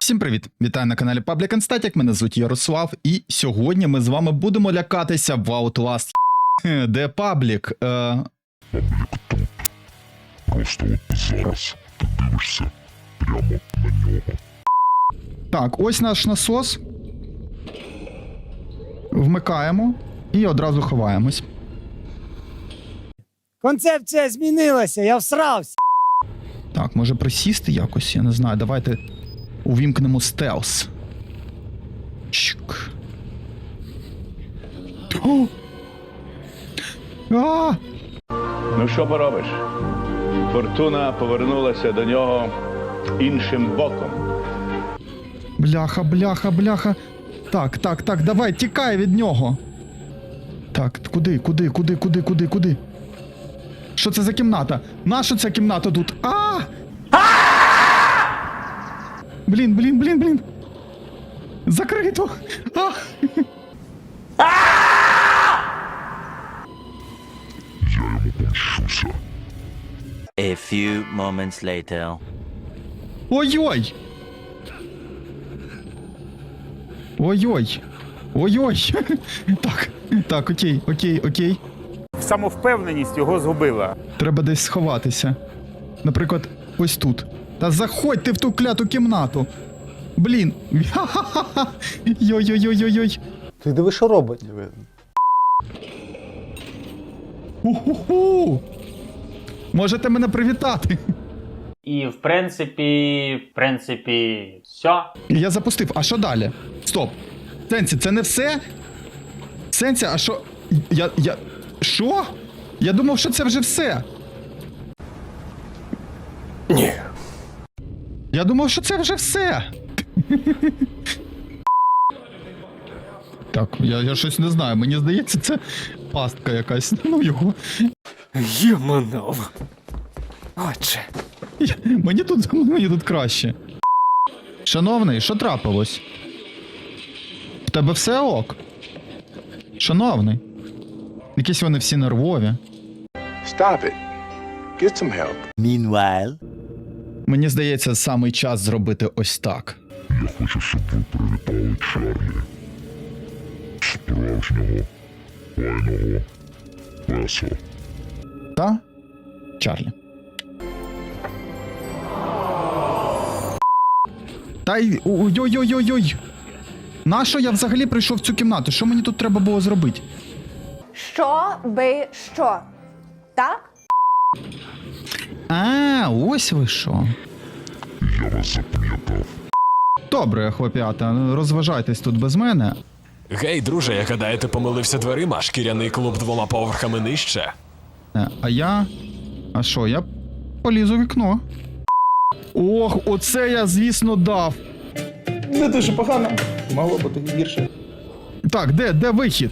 Всім привіт! Вітаю на каналі Public and Static, Мене звуть Ярослав, і сьогодні ми з вами будемо лякатися в Outlast, де паблік. Е... Просто от зараз ти дивишся прямо на нього. Так, ось наш насос. Вмикаємо і одразу ховаємось. Концепція змінилася, я всрався. Так, може присісти якось, я не знаю. Давайте увімкнемо стелс. Чик. О! А! Ну що поробиш? Фортуна повернулася до нього іншим боком. Бляха, бляха, бляха. Так, так, так, давай, тікай від нього. Так, куди, куди, куди, куди, куди, куди? Що це за кімната? Наша ця кімната тут? А! Блін, блін, блін, блін. Закрито. Я йому помщуся. A few moments later. Ой-ой! Ой-ой! Ой-ой! Так, так, окей, окей, окей. Самовпевненість його згубила. Треба десь сховатися. Наприклад, ось тут. Та заходь ти в ту кляту кімнату. Блін. Ха-ха-ха. Йой-йой-йой-йой. Ти диви, що робить? Уху. Можете мене привітати. І в принципі, в принципі, все. Я запустив. А що далі? Стоп. Сенсі, це не все? Сенсі, а що. Я. я. Що? Я думав, що це вже все. Я думав, що це вже все. Так, я, я щось не знаю. Мені здається, це пастка якась. Ну його. Єманов. Отче. Я- Мені тут, мені тут краще. Шановний, що трапилось? В тебе все ок? Шановний. Якісь вони всі нервові. Stop it. Get some help. Meanwhile, Мені здається, самий час зробити ось так. Я хочу, щоб ви привітали Чарлі. Справжнього, файного песа. Та? Чарлі. Та й. Ой-ой-ой-ой-ой. Нащо я взагалі прийшов в цю кімнату? Що мені тут треба було зробити? Що би що? Так? А, ось ви що. Я вас запам'ятав. Добре, хлоп'ята, розважайтесь тут без мене. Гей, друже, я гадаю, ти помилився дверима, шкіряний клуб двома поверхами нижче. Е, А я. А що, я полізу у вікно. Ох, оце я, звісно, дав. Не дуже погано. Могло бути гірше. Так, де, де вихід?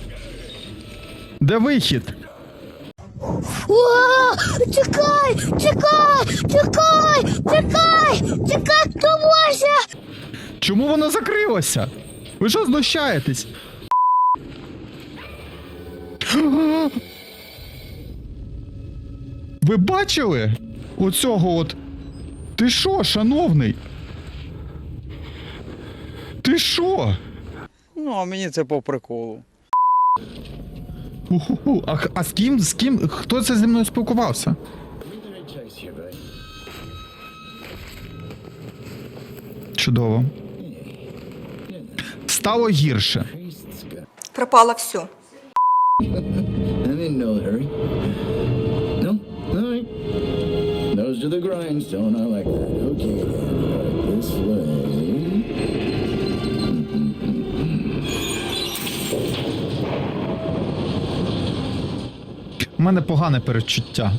Де вихід? О, чекай! Чекай! Чекай! Чекай! Чекай, допоможа! Чому воно закрилося? Ви що знущаєтесь? Ви бачили? Оцього от. Ти що, шановний? Ти що? Ну, а мені це по приколу. Уху, а, а з ким, з ким, хто це зі мною спілкувався? Чудово. Стало гірше. Пропало все. Nose to the grindstone. I like that. Okay. У мене погане передчуття.